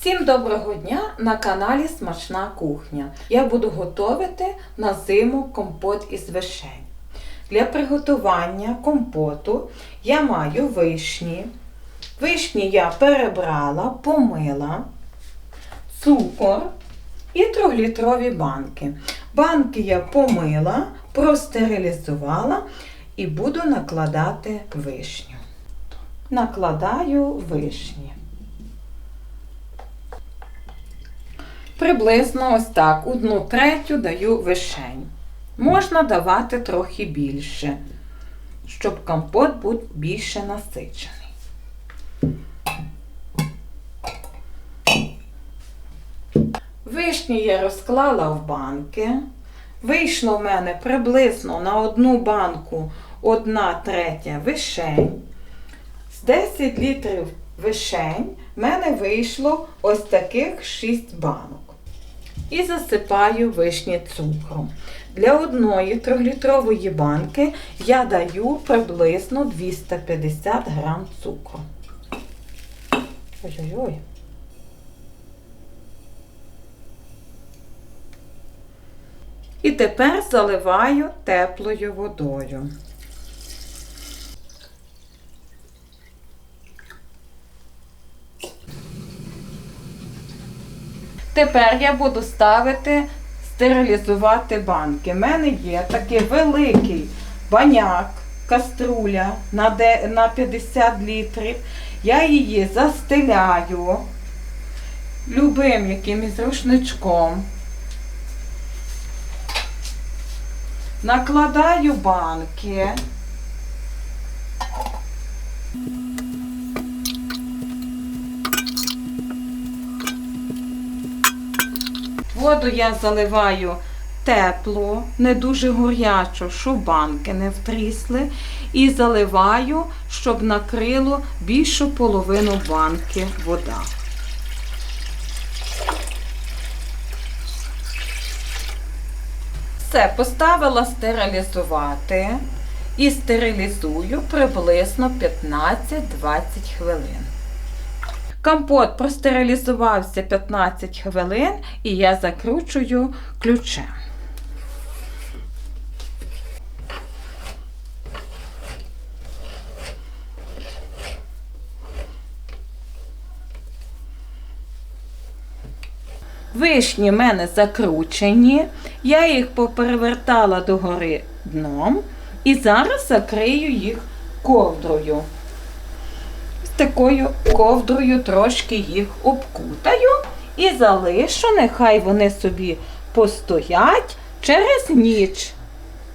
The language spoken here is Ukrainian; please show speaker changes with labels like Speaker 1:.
Speaker 1: Всім доброго дня на каналі Смачна кухня. Я буду готувати на зиму компот із вишень. Для приготування компоту я маю вишні. Вишні я перебрала, помила, цукор і 3-літрові банки. Банки я помила, простерилізувала і буду накладати вишню. Накладаю вишні. Приблизно ось так, одну третю даю вишень. Можна давати трохи більше, щоб компот був більше насичений. Вишні я розклала в банки. Вийшло в мене приблизно на одну банку одна третя вишень. З 10 літрів вишень в мене вийшло ось таких 6 банок. І засипаю вишні цукром. Для одної 3-літрової банки я даю приблизно 250 грам цукру. Ой-ой-ой. І тепер заливаю теплою водою. Тепер я буду ставити, стерилізувати банки. У мене є такий великий баняк, каструля на 50 літрів. Я її застеляю любим якимось рушничком. Накладаю банки. Воду я заливаю теплу, не дуже горячу, щоб банки не втрісли. І заливаю, щоб накрило більшу половину банки вода. Все, поставила стерилізувати і стерилізую приблизно 15-20 хвилин. Компот простерилізувався 15 хвилин і я закручую ключем. Вишні в мене закручені, я їх поперевертала догори дном і зараз закрию їх ковдрою. Такою ковдрою трошки їх обкутаю і залишу, нехай вони собі постоять через ніч.